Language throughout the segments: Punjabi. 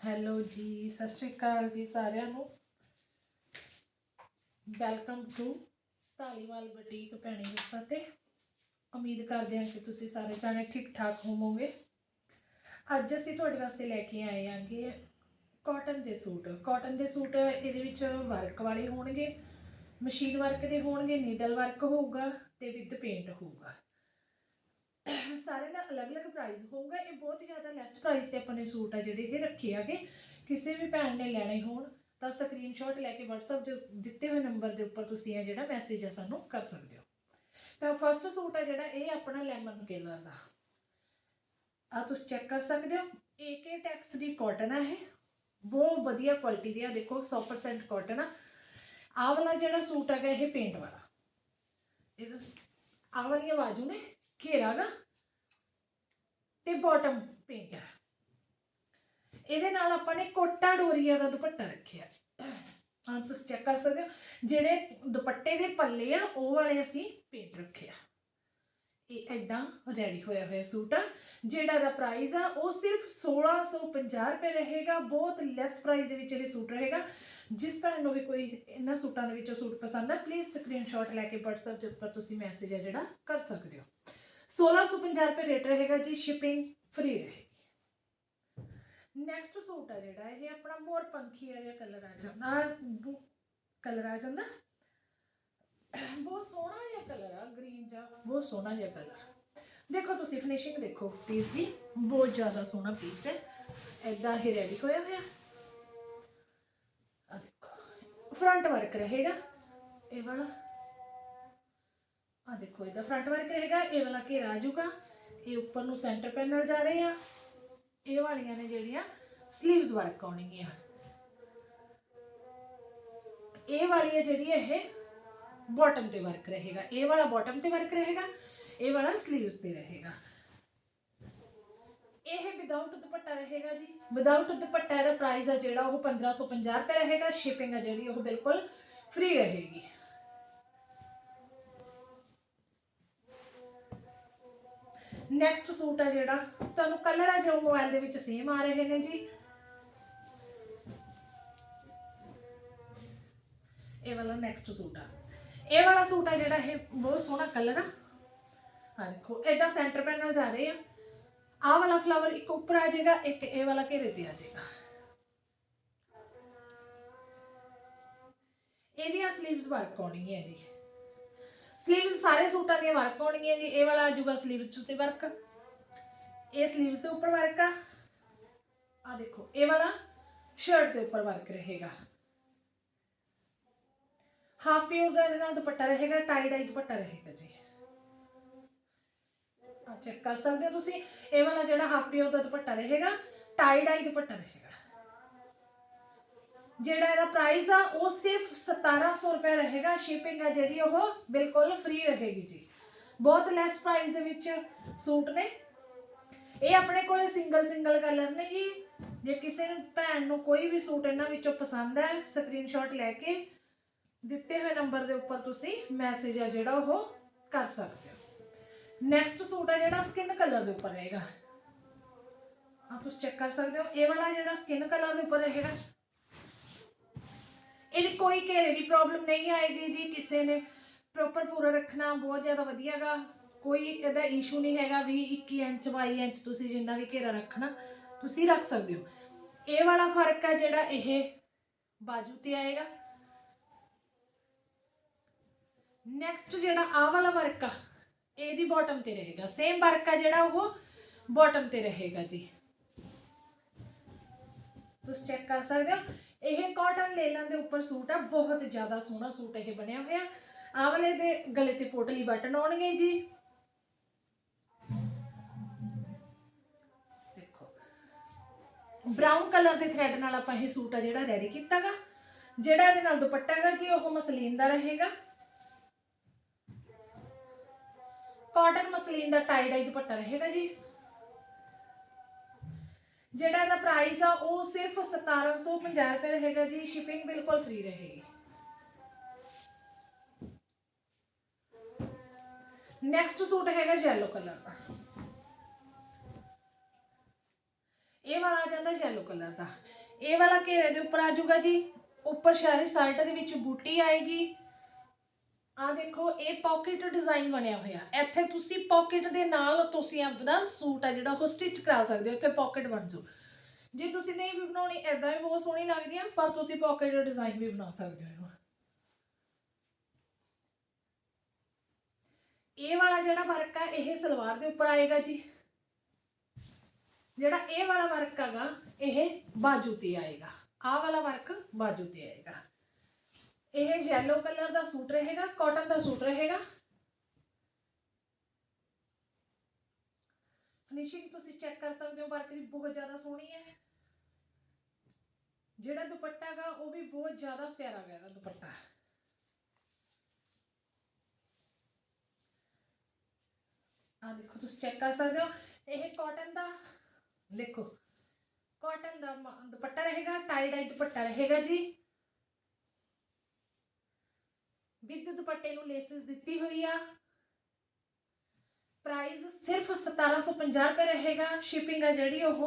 ਹੈਲੋ ਜੀ, ਸਤਿ ਸ਼੍ਰੀ ਅਕਾਲ ਜੀ ਸਾਰਿਆਂ ਨੂੰ। Welcome to Dhaliwal boutique Bhaini Virsa ਤੇ। ਉਮੀਦ ਕਰਦੇ ਹਾਂ ਕਿ ਤੁਸੀਂ ਸਾਰੇ ਜਾਣੇ ਠੀਕ ਠਾਕ ਹੋਵੋਗੇ। ਅੱਜ ਅਸੀਂ ਤੁਹਾਡੇ ਵਾਸਤੇ ਲੈ ਕੇ ਆਏ ਆਂਗੇ ਕਾਟਨ ਦੇ ਸੂਟ। ਕਾਟਨ ਦੇ ਸੂਟ ਇਹਦੇ ਵਿੱਚ ਵਰਕ ਵਾਲੇ ਹੋਣਗੇ ਮਸ਼ੀਨ ਵਰਕ ਦੇ ਹੋਣਗੇ ਨੀਡਲ ਵਰਕ ਹੋਊਗਾ ਤੇ ਵਿਦ ਪੇਂਟ ਹੋਊਗਾ। ਸਾਰੇ ਦਾ ਅਲੱਗ-ਅਲੱਗ ਪ੍ਰਾਈਸ ਹੋਊਗਾ, ਇਹ ਬਹੁਤ ਜ਼ਿਆਦਾ ਲੈਸ ਪ੍ਰਾਈਸ ਤੇ ਆਪਣੇ ਸੂਟ ਆ ਜਿਹੜੇ ਇਹ ਰੱਖੇ ਆਗੇ ਕਿਸੇ ਵੀ ਭੈਣ ਨੇ ਲੈਣੇ ਹੋਣ, ਤਾਂ ਸਕਰੀਨਸ਼ਾਟ ਲੈ ਕੇ WhatsApp ਦੇ ਦਿੱਤੇ ਹੋਏ ਨੰਬਰ ਦੇ ਉੱਪਰ ਤੁਸੀਂ ਇਹ ਜਿਹੜਾ ਮੈਸੇਜ ਆ ਸਾਨੂੰ ਕਰ ਸਕਦੇ ਹੋ। ਤਾਂ ਫਸਟ ਸੂਟ ਆ ਜਿਹੜਾ, ਇਹ ਆਪਣਾ ਲੈਮਨ ਕਲਰ ਦਾ। ਆ ਤੁਸੀਂ ਚੈੱਕ ਕਰ ਸਕਦੇ ਹੋ AK ਟੈਕਸ ਦੀ ਕਾਟਨ ਆ ਇਹ। ਬਹੁਤ ਵਧੀਆ ਕੁਆਲਿਟੀ ਦੀ ਆ, ਦੇਖੋ 100% ਕਾਟਨ ਆ। ਆਹ ਵਾਲਾ ਜਿਹੜਾ ਸੂਟ ਹੈਗਾ, ਇਹ ਪੇਂਟ ਵਾਲਾ। ਇਹ ਆਹ ਵਾਲੀਆਂ ਬਾਜੂ ਨੇ ਘੇਰਾ ਗਾ ਤੇ ਬਾਟਮ ਪੇਂਟ ਹੈ ਇਹਦੇ ਨਾਲ ਆਪਾਂ ਨੇ ਕੋਟਾ ਡੋਰੀਆ ਦਾ ਦੁਪੱਟਾ ਰੱਖਿਆ। ਹਾਂ, ਤੁਸੀਂ ਚੈੱਕ ਕਰ ਸਕਦੇ ਹੋ। ਜਿਹੜੇ ਦੁਪੱਟੇ ਦੇ ਪੱਲੇ ਆ, ਉਹ ਵਾਲੇ ਅਸੀਂ ਪੇਂਟ ਰੱਖਿਆ। ਇਹ ਐਦਾਂ ਰੈਡੀ ਹੋਇਆ ਹੋਇਆ ਸੂਟ ਆ। ਜਿਹੜਾ ਦਾ ਪ੍ਰਾਈਸ ਆ, ਉਹ ਸਿਰਫ 1650 ਰੁਪਏ ਰਹੇਗਾ। ਬਹੁਤ ਲੈਸ ਪ੍ਰਾਈਸ ਦੇ ਵਿੱਚ ਇਹ ਸੂਟ ਰਹੇਗਾ। ਜਿਸ ਭੈਣ ਨੂੰ ਵੀ ਕੋਈ ਇਹਨਾਂ ਸੂਟਾਂ ਦੇ ਵਿੱਚੋਂ ਸੂਟ ਪਸੰਦ ਆ ਪਲੀਜ਼ ਸਕਰੀਨਸ਼ਾਟ ਲੈ ਕੇ WhatsApp ਦੇ ਉੱਪਰ ਤੁਸੀਂ ਮੈਸੇਜ ਆ ਜਿਹੜਾ ਕਰ ਸਕਦੇ ਹੋ। 1650 ਰੁਪਏ ਰੇਟ ਰਹੇਗਾ ਜੀ ਸ਼ਿਪਿੰਗ ਫ੍ਰੀ ਰਹੇਗੀ। ਨੈਕਸਟ ਸੂਟ ਆ ਜਿਹੜਾ, ਇਹ ਆਪਣਾ ਮੋਰ ਪੰਖੀ ਆ ਜਿਹਾ ਕਲਰ ਆ ਜਾਂਦਾ। ਕਲਰ ਆ ਜਾਂਦਾ। ਬਹੁਤ ਸੋਹਣਾ ਜਿਹਾ ਕਲਰ ਆ ਗ੍ਰੀਨ ਜਿਹਾ, ਬਹੁਤ ਸੋਹਣਾ ਜਿਹਾ ਕਲਰ ਦੇਖੋ ਤੁਸੀਂ ਫਿਨਿਸ਼ਿੰਗ ਦੇਖੋ ਪੀਸ ਦੀ, ਬਹੁਤ ਜ਼ਿਆਦਾ ਸੋਹਣਾ ਪੀਸ ਹੈ। ਐਦਾਂ ਹੀ ਰੈਡੀ ਹੋਇਆ ਹੋਇਆ। ਆ ਦੇਖੋ ਫਰੰਟ ਵਰਕ ਰਹੇਗਾ। ਇਹ ਵਾਲਾ। ਆ ਦੇਖੋ ਇਹਦਾ ਫਰੰਟ ਵਰਕ ਰਹੇਗਾ ਇਹ ਵਾਲਾ ਘੇਰਾ ਆ ਜਾਊਗਾ ਇਹ ਉੱਪਰ ਨੂੰ ਸੈਂਟਰ ਪੈਨਲ ਜਾ ਰਹੇ ਆ ਇਹ ਵਾਲੀਆਂ ਨੇ ਜਿਹੜੀਆਂ 슬ੀਵਸ ਵਰਕ ਆਉਣਗੀਆਂ ਇਹ ਵਾਲੀ ਹੈ ਜਿਹੜੀ ਇਹ ਬਾਟਮ ਤੇ ਵਰਕ ਰਹੇਗਾ ਇਹ ਵਾਲਾ ਬਾਟਮ ਤੇ ਵਰਕ ਰਹੇਗਾ ਇਹ ਵਾਲਾ 슬ੀਵਸ ਤੇ ਰਹੇਗਾ ਇਹ ਵਿਦਆਊਟ ਦੁਪੱਟਾ ਰਹੇਗਾ ਜੀ ਵਿਦਆਊਟ ਦੁਪੱਟਾ ਦਾ ਪ੍ਰਾਈਸ ਆ ਜਿਹੜਾ ਉਹ 1550 ਰੁਪਏ ਰਹੇਗਾ ਸ਼ਿਪਿੰਗ ਆ ਜਿਹੜੀ ਉਹ ਬਿਲਕੁਲ ਫ੍ਰੀ ਰਹੇਗੀ ਨੈਕਸਟ ਸੂਟ ਆ ਜਿਹੜਾ। ਤੁਹਾਨੂੰ ਕਲਰ ਆ ਜੋ ਮੋਬਾਈਲ ਦੇ ਵਿੱਚ ਸੇਮ ਆ ਰਹੇ ਨੇ ਜੀ। ਇਹ ਵਾਲਾ ਨੈਕਸਟ ਸੂਟ ਆ। ਇਹ ਵਾਲਾ ਸੂਟ ਆ ਜਿਹੜਾ, ਇਹ ਬਹੁਤ ਸੋਹਣਾ ਕਲਰ ਆ। ਆ ਦੇਖੋ ਇਦਾਂ ਸੈਂਟਰ ਪੈਨਲ ਜਾ ਰਹੇ ਆ। ਆਹ ਵਾਲਾ ਫਲਾਵਰ ਇੱਕ ਉੱਪਰ ਆ ਜਾਏਗਾ, ਇੱਕ ਇਹ ਵਾਲਾ ਘੇਰੇ ਤੇ ਆ ਜਾਏਗਾ। ਇਹਦੀਆਂ 슬ੀਵਸ ਵਰਕ ਆਉਣਗੀਆਂ ਜੀ। ਸਲੀਵਸ ਸਾਰੇ ਸੂਟਾਂ ਦੀਆਂ ਵਰਕ ਹੋਣਗੀਆਂ ਜੀ, ਇਹ ਵਾਲਾ ਆ ਸਲੀਵਸ ਉੱਤੇ ਵਰਕ ਇਹ ਸਲੀਵਸ ਦੇ ਉੱਪਰ ਵਰਕ ਆ। ਆ ਦੇਖੋ, ਇਹ ਵਾਲਾ ਸ਼ਰਟ ਦੇ ਉੱਪਰ ਵਰਕ ਰਹੇਗਾ। ਹਾਫ ਪਿਓਰ ਦਾ ਇਹਦੇ ਨਾਲ ਦੁਪੱਟਾ ਰਹੇਗਾ ਟਾਈ ਡਾਈ ਦੁਪੱਟਾ ਰਹੇਗਾ ਜੀ। ਆ ਚੈੱਕ ਕਰ ਸਕਦੇ ਹੋ ਤੁਸੀਂ, ਇਹ ਵਾਲਾ ਜਿਹੜਾ ਹਾਫ ਪਿਓਰ ਦਾ ਦੁਪੱਟਾ ਰਹੇਗਾ ਟਾਈ ਡਾਈ ਦੁਪੱਟਾ ਰਹੇਗਾ। ਜਿਹੜਾ ਇਹਦਾ ਪ੍ਰਾਈਸ ਆ, ਉਹ ਸਿਰਫ 1700 ਰੁਪਏ ਰਹੇਗਾ ਸ਼ਿਪਿੰਗ ਆ ਜਿਹੜੀ ਉਹ ਬਿਲਕੁਲ ਫ੍ਰੀ ਰਹੇਗੀ ਜੀ। ਬਹੁਤ ਲੈਸ ਪ੍ਰਾਈਸ ਦੇ ਵਿੱਚ ਸੂਟ ਨੇ। ਇਹ ਆਪਣੇ ਕੋਲੇ ਸਿੰਗਲ ਸਿੰਗਲ ਕਲਰ ਨੇ ਜੀ। ਜੇ ਕਿਸੇ ਨੂੰ ਭੈਣ ਨੂੰ ਕੋਈ ਵੀ ਸੂਟ ਇਹਨਾਂ ਵਿੱਚੋਂ ਪਸੰਦ ਹੈ ਸਕਰੀਨਸ਼ਾਟ ਲੈ ਕੇ ਦਿੱਤੇ ਹੋਏ ਨੰਬਰ ਦੇ ਉੱਪਰ ਤੁਸੀਂ ਮੈਸੇਜ ਆ ਜਿਹੜਾ ਉਹ ਕਰ ਸਕਦੇ ਹੋ। ਨੈਕਸਟ ਸੂਟ ਆ ਜਿਹੜਾ ਸਕਿਨ ਕਲਰ ਦੇ ਉੱਪਰ ਰਹੇਗਾ। ਆ ਤੁਸੀਂ ਚੈੱਕ ਕਰ ਸਕਦੇ ਹੋ। ਇਹ ਵਾਲਾ ਜਿਹੜਾ ਸਕਿਨ ਕਲਰ ਦੇ ਉੱਪਰ ਰਹੇਗਾ। ਇਹਦੀ ਕੋਈ ਘੇਰੇ ਦੀ ਪ੍ਰੋਬਲਮ ਨਹੀਂ ਆਏਗੀ ਜੀ, ਕਿਸੇ ਨੇ ਪ੍ਰੋਪਰ ਪੂਰਾ ਰੱਖਣਾ, ਬਹੁਤ ਜ਼ਿਆਦਾ ਵਧੀਆਗਾ ਕੋਈ ਇਹਦਾ ਇਸ਼ੂ ਨਹੀਂ ਹੈਗਾ ਵੀ 21 ਇੰਚ 22 ਇੰਚ ਤੁਸੀਂ ਜਿੰਨਾ ਵੀ ਘੇਰਾ ਰੱਖਣਾ, ਤੁਸੀਂ ਰੱਖ ਸਕਦੇ ਹੋ। ਇਹ ਵਾਲਾ ਫ਼ਰਕ ਆ ਜਿਹੜਾ ਇਹ ਬਾਜੂ ਤੇ ਆਏਗਾ। ਨੈਕਸਟ ਜਿਹੜਾ ਆਹ ਵਾਲਾ ਵਰਕ ਆ, ਇਹਦੀ ਬਾਟਮ ਤੇ ਰਹੇਗਾ। ਸੇਮ ਵਰਕ ਆ ਜਿਹੜਾ ਉਹ ਬਾਟਮ ਤੇ ਰਹੇਗਾ ਜੀ। ਤੁਸੀਂ ਚੈੱਕ ਕਰ ਸਕਦੇ ਹੋ। ਇਹ ਕਾਟਨ ਲੇਲਨ ਦੇ ਉੱਪਰ ਸੂਟ ਆ, ਬਹੁਤ ਜ਼ਿਆਦਾ ਸੋਹਣਾ ਸੂਟ ਇਹ ਬਣਿਆ ਹੋਇਆ। ਆਹ ਵਾਲੇ ਦੇ ਗਲੇ ਤੇ ਪੋਟਲੀ ਬਟਨ ਆਉਣਗੇ ਜੀ। ਦੇਖੋ ਬ੍ਰਾਊਨ ਕਲਰ ਦੇ ਥ੍ਰੈਡ ਨਾਲ ਆਪਾਂ ਇਹ ਸੂਟ ਆ ਜਿਹੜਾ ਰੈਡੀ ਕੀਤਾਗਾ। ਜਿਹੜਾ ਇਹਦੇ ਨਾਲ ਦੁਪੱਟਾ ਹੈਗਾ ਜੀ, ਉਹ ਮਸਲੀਨ ਦਾ ਰਹੇਗਾ। ਕਾਟਨ ਮਸਲੀਨ ਦਾ ਟਾਈ ਡਾਈ ਦੁਪੱਟਾ ਰਹੇਗਾ ਜੀ। ਜਿਹੜਾ ਇਹਦਾ ਪ੍ਰਾਈਸ ਆ, ਉਹ ਸਿਰਫ 1750 ਰੁਪਏ ਰਹੇਗਾ ਜੀ ਸ਼ਿਪਿੰਗ ਬਿਲਕੁਲ ਫ੍ਰੀ ਰਹੇਗੀ। ਨੈਕਸਟ ਸੂਟ ਹੈਗਾ yellow ਕਲਰ ਦਾ। ਇਹ ਵਾਲਾ ਆ ਜਾਂਦਾ ਯੈਲੋ ਕਲਰ ਦਾ। ਇਹ ਵਾਲਾ ਘੇਰੇ ਦੇ ਉੱਪਰ ਆ ਜਾਊਗਾ ਜੀ। ਉੱਪਰ ਸ਼ਾਰੀ ਸਾਲਟ ਦੇ ਵਿੱਚ ਬੂਟੀ ਆਏਗੀ। ਆ ਦੇਖੋ, ਇਹ ਪਾਕਟ ਡਿਜ਼ਾਈਨ ਬਣਿਆ ਹੋਇਆ। ਇੱਥੇ ਤੁਸੀਂ ਪਾਕਟ ਦੇ ਨਾਲ ਤੁਸੀਂ ਆਪਣਾ ਸੂਟ ਆ ਜਿਹੜਾ, ਉਹ ਸਟਿਚ ਕਰਾ ਸਕਦੇ ਹੋ। ਇੱਥੇ ਪਾਕਟ ਬਣ ਜੂ ਜੇ ਤੁਸੀਂ ਨਹੀਂ ਵੀ ਬਣਾਉਣੀ ਐਦਾਂ ਵੀ ਬਹੁਤ ਸੋਹਣੀ ਲੱਗਦੀ ਆ, ਪਰ ਤੁਸੀਂ ਪਾਕਟ ਡਿਜ਼ਾਈਨ ਵੀ ਬਣਾ ਸਕਦੇ ਹੋ। ਇਹ ਵਾਲਾ ਜਿਹੜਾ ਵਰਕ ਆ, ਇਹ ਸਲਵਾਰ ਦੇ ਉੱਪਰ ਆਏਗਾ ਜੀ। ਜਿਹੜਾ ਇਹ ਵਾਲਾ ਵਰਕ ਹੈਗਾ, ਇਹ ਬਾਜੂ ਤੇ ਆਏਗਾ। ਆਹ ਵਾਲਾ ਵਰਕ ਬਾਜੂ ਤੇ ਆਏਗਾ। ਇਹ ਯੈਲੋ ਕਲਰ ਦਾ ਸੂਟ ਰਹੇਗਾ ਕਾਟਨ ਦਾ ਸੂਟ ਰਹੇਗਾ। ਫਿਨਿਸ਼ਿੰਗ ਤੁਸੀਂ ਚੈੱਕ ਕਰ ਸਕਦੇ ਹੋ ਵਰਕ ਦੀ ਬਹੁਤ ਜ਼ਿਆਦਾ ਸੋਹਣੀ ਹੈ ਜਿਹੜਾ ਦੁਪੱਟਾ ਹੈਗਾ, ਉਹ ਵੀ ਬਹੁਤ ਜ਼ਿਆਦਾ ਪਿਆਰਾ ਹੈਗਾ ਇਹਦਾ ਦੁਪੱਟਾ। ਆ ਦੇਖੋ, ਤੁਸੀਂ ਚੈੱਕ ਕਰ ਸਕਦੇ ਹੋ। ਇਹ ਕਾਟਨ ਦਾ, ਦੇਖੋ। ਕਾਟਨ ਦਾ ਮ- ਦੁਪੱਟਾ ਰਹੇਗਾ ਟਾਈ ਡਾਈ ਦੁਪੱਟਾ ਰਹੇਗਾ ਜੀ। ਵਿਦ ਦੁਪੱਟੇ ਨੂੰ ਲੇਸਿਸ ਦਿੱਤੀ ਹੋਈ ਆ ਪ੍ਰਾਈਸ ਸਿਰਫ 1750 ਰੁਪਏ ਰਹੇਗਾ ਸ਼ਿਪਿੰਗ ਆ ਜਿਹੜੀ ਉਹ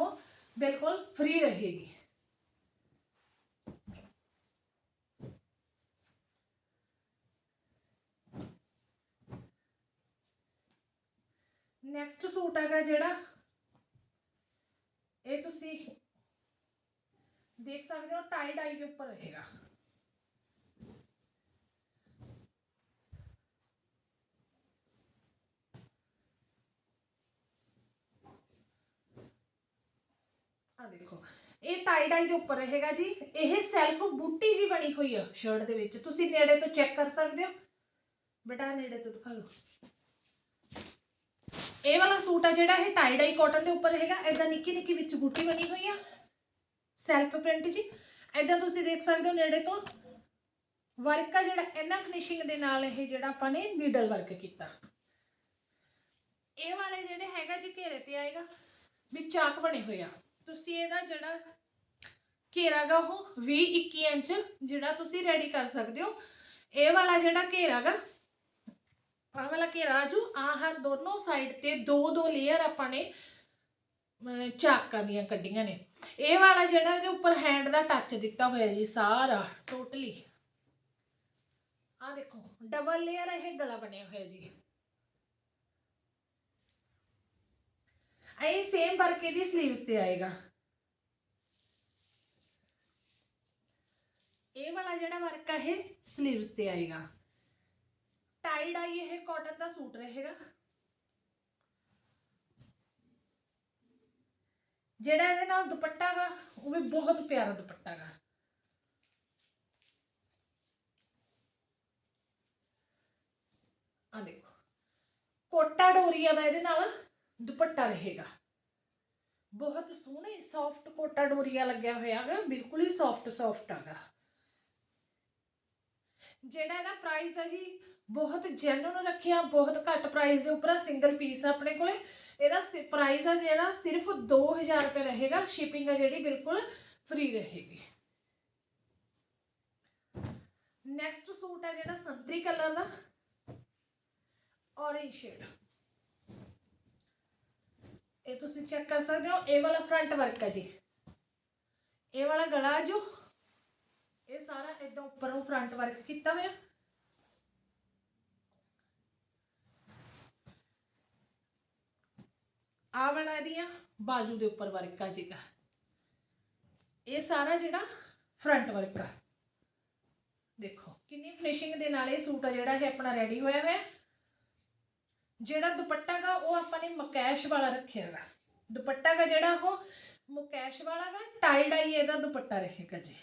ਬਿਲਕੁਲ ਫ੍ਰੀ ਰਹੇਗੀ ਨੈਕਸਟ ਸੂਟ ਹੈਗਾ ਜਿਹੜਾ, ਇਹ ਤੁਸੀਂ ਦੇਖ ਸਕਦੇ ਹੋ ਟਾਈ ਡਾਈ ਦੇ ਉੱਪਰ ਰਹੇਗਾ ਦੇਖੋ। ਇਹ ਟਾਈ ਡਾਈ ਦੇ ਉੱਪਰ ਰਹੇਗਾ ਜੀ। ਇਹ ਸੈਲਫ ਬੂਟੀ ਜੀ ਬਣੀ ਹੋਈ ਆ ਸ਼ਰਟ ਦੇ ਵਿੱਚ। ਤੁਸੀਂ ਨੇੜੇ ਤੋਂ ਚੈੱਕ ਕਰ ਸਕਦੇ ਹੋ। ਬੇਟਾ, ਨੇੜੇ ਤੋਂ ਦਿਖਾ ਦਿਓ। ਇਹ ਵਾਲਾ ਸੂਟ ਆ ਜਿਹੜਾ, ਇਹ ਟਾਈ ਡਾਈ ਕਾਟਨ ਦੇ ਉੱਪਰ ਰਹੇਗਾ। ਐਦਾਂ ਨਿੱਕੀ ਨਿੱਕੀ ਵਿੱਚ ਬੂਟੀ ਬਣੀ ਹੋਈ ਆ। ਸੈਲਫ ਪ੍ਰਿੰਟ ਜੀ। ਐਦਾਂ ਤੁਸੀਂ ਦੇਖ ਸਕਦੇ ਹੋ ਨੇੜੇ ਤੋਂ। ਵਰਕ ਆ ਜਿਹੜਾ ਇਹਨਾਂ ਫਿਨਿਸ਼ਿੰਗ ਦੇ ਨਾਲ ਇਹ ਜਿਹੜਾ ਆਪਾਂ ਨੇ ਨੀਡਲ ਵਰਕ ਕੀਤਾ। ਇਹ ਵਾਲੇ ਜਿਹੜੇ ਹੈਗਾ ਜੀ ਘੇਰੇ ਤੇ ਆਏਗਾ ਵਿੱਚ ਚਾਕ ਬਣੇ ਹੋਏ ਆ। ਤੁਸੀਂ ਇਹਦਾ ਜਿਹੜਾ ਘੇਰਾਗਾ ਉਹ 20 21 ਇੰਚ ਜਿਹੜਾ ਤੁਸੀਂ ਰੈਡੀ ਕਰ ਸਕਦੇ ਹੋ। ਇਹ ਵਾਲਾ ਜਿਹੜਾ ਘੇਰਾਗਾ ਆਹ ਵਾਲਾ ਘੇਰਾ ਆਜੂ ਆਹ ਦੋਨੋਂ ਸਾਈਡ ਤੇ ਦੋ ਦੋ ਲੇਅਰ ਆਪਾਂ ਨੇ ਚਾਕਾਂ ਦੀਆਂ ਕੱਢੀਆਂ ਨੇ। ਇਹ ਵਾਲਾ ਜਿਹੜਾ ਇਹਦੇ ਉੱਪਰ ਹੈਂਡ ਦਾ ਟੱਚ ਦਿੱਤਾ ਹੋਇਆ ਜੀ ਸਾਰਾ ਟੋਟਲੀ ਆ ਦੇਖੋ ਡਬਲ ਲੇਅਰ ਇਹ ਗਲਾ ਬਣਿਆ ਹੋਇਆ ਜੀ। ਇਹ ਸੇਮ ਵਰਕ ਇਹਦੀ 슬ੀਵਸ ਤੇ ਆਏਗਾ। ਇਹ ਵਾਲਾ ਜਿਹੜਾ ਵਰਕ ਆ, ਇਹ 슬ੀਵਸ ਤੇ ਆਏਗਾ। ਟਾਈ ਡਾਈ ਇਹ ਕਾਟਨ ਦਾ ਸੂਟ ਰਹੇਗਾ। ਜਿਹੜਾ ਇਹਦੇ ਨਾਲ ਦੁਪੱਟਾ ਗਾ ਉਹ ਵੀ ਬਹੁਤ ਪਿਆਰਾ ਦੁਪੱਟਾ ਗਾ ਆ ਦੇਖੋ, ਕੋਟਾ ਡੋਰੀਆ ਦਾ ਇਹਦੇ ਨਾਲ ਦੁਪੱਟਾ ਰਹੇਗਾ ਬਹੁਤ ਸੋਹਣੇ ਸੌਫਟ ਕੋਟਾ ਡੋਰੀਆ ਲੱਗਿਆ ਹੋਇਆ ਹੈਗਾ ਬਿਲਕੁਲ ਹੀ ਸੌਫਟ ਸੌਫਟ ਹੈਗਾ ਜਿਹੜਾ ਇਹਦਾ ਪ੍ਰਾਈਸ ਹੈ ਜੀ ਬਹੁਤ ਜੈਨੂਨ ਰੱਖਿਆ ਬਹੁਤ ਘੱਟ ਪ੍ਰਾਈਸ ਦੇ ਉੱਪਰ ਸਿੰਗਲ ਪੀਸ ਆਪਣੇ ਕੋਲੇ ਇਹਦਾ ਪ੍ਰਾਈਸ ਆ ਜਿਹੜਾ ਸਿਰਫ 2000 ਰੁਪਏ ਰਹੇਗਾ ਸ਼ਿਪਿੰਗ ਆ ਜਿਹੜੀ ਬਿਲਕੁਲ ਫ੍ਰੀ ਰਹੇਗੀ ਨੈਕਸਟ ਸੂਟ ਹੈ ਜਿਹੜਾ ਸੰਤਰੀ ਕਲਰ ਦਾ ਔਰੇਂਜ ਸ਼ੇਡ ਇਹ ਤੁਸੀਂ ਚੈੱਕ ਕਰ ਸਕਦੇ ਹੋ, ਇਹ ਵਾਲਾ ਫਰੰਟ ਵਰਕ ਹੈ ਜੀ। ਇਹ ਵਾਲਾ ਗਲਾ ਜੋ, ਇਹ ਸਾਰਾ ਇਦਾਂ ਉੱਪਰੋਂ ਫਰੰਟ ਵਰਕ ਕੀਤਾ ਹੋਇਆ। ਆ ਵਾਲਾ ਇਹਦੀਆਂ ਬਾਜੂ ਦੇ ਉੱਪਰ ਵਰਕ ਆ ਜੀਗਾ ਇਹ ਸਾਰਾ ਜਿਹੜਾ ਫਰੰਟ ਵਰਕ ਆ। ਦੇਖੋ, ਕਿੰਨੀ ਫਿਨਿਸ਼ਿੰਗ ਦੇ ਨਾਲ ਇਹ ਸੂਟ ਆ ਜਿਹੜਾ ਇਹ ਆਪਣਾ ਰੈਡੀ ਹੋਇਆ ਹੋਇਆ। ਜਿਹੜਾ ਦੁਪੱਟਾ ਗਾ, ਉਹ ਆਪਾਂ ਨੇ ਮਕੈਸ਼ ਵਾਲਾ ਰੱਖਿਆ ਗਾ। ਦੁਪੱਟਾ ਗਾ ਜਿਹੜਾ ਉਹ, ਮੁਕੈਸ਼ ਵਾਲਾ ਗਾ ਟਾਈ ਡਾਈ ਇਹਦਾ ਦੁਪੱਟਾ ਰਹੇਗਾ ਜੀ।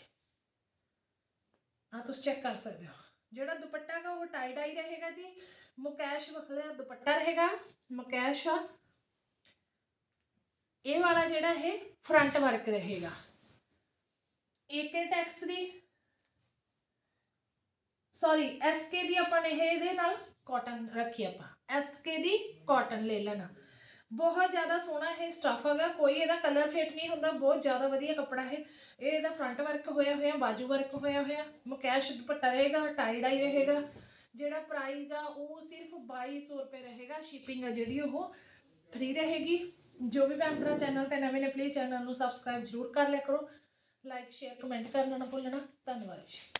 ਆ ਤੁਸੀਂ ਚੈੱਕ ਕਰ ਸਕਦੇ ਹੋ। ਜਿਹੜਾ ਦੁਪੱਟਾ ਗਾ, ਉਹ ਟਾਈ ਡਾਈ ਰਹੇਗਾ ਜੀ। ਮੁਕੈਸ਼ ਵਾਲਾ ਦੁਪੱਟਾ ਰਹੇਗਾ। ਮੁਕੈਸ਼ ਆ। ਇਹ ਵਾਲਾ ਜਿਹੜਾ ਇਹ ਫਰੰਟ ਵਰਕ ਰਹੇਗਾ। ਏਕੇ ਟੈਕਸ ਦੀ ਸੌਰੀ ਐਸਕੇ ਦੀ ਆਪਾਂ ਨੇ ਇਹਦੇ ਨਾਲ ਕਾਟਨ ਰੱਖੀ ਆਪਾਂ। ਐਸਕੇ ਦੀ ਕਾਟਨ ਲੈ ਲੈਣਾ। ਬਹੁਤ ਜ਼ਿਆਦਾ ਸੋਹਣਾ ਇਹ ਸਟਫ ਹੈਗਾ, ਕੋਈ ਇਹਦਾ ਕਲਰ ਫੇਟ ਨਹੀਂ ਹੁੰਦਾ, ਬਹੁਤ ਜ਼ਿਆਦਾ ਵਧੀਆ ਕੱਪੜਾ ਹੈ ਇਹ ਇਹਦਾ ਫਰੰਟ ਵਰਕ ਹੋਇਆ ਹੋਇਆ, ਬਾਜੂ ਵਰਕ ਹੋਇਆ ਹੋਇਆ, ਮਕੈਸ਼ ਦੁਪੱਟਾ ਰਹੇਗਾ ਟਾਈ ਡਾਈ ਰਹੇਗਾ। ਜਿਹੜਾ ਪ੍ਰਾਈਸ ਆ, ਉਹ ਸਿਰਫ 2200 ਰੁਪਏ ਰਹੇਗਾ ਸ਼ਿਪਿੰਗ ਆ ਜਿਹੜੀ ਉਹ। ਫ੍ਰੀ ਰਹੇਗੀ। ਜੋ ਵੀ ਭੈਣ ਭਰਾ ਚੈਨਲ ਤੇ ਨਵੇਂ ਨੇ ਪਲੀਜ਼ ਚੈਨਲ ਨੂੰ ਸਬਸਕ੍ਰਾਈਬ ਜ਼ਰੂਰ ਕਰ ਲਿਆ ਕਰੋ। ਲਾਈਕ ਸ਼ੇਅਰ ਕਮੈਂਟ ਕਰਨਾ ਨਾ ਭੁੱਲਣਾ। ਧੰਨਵਾਦ ਜੀ।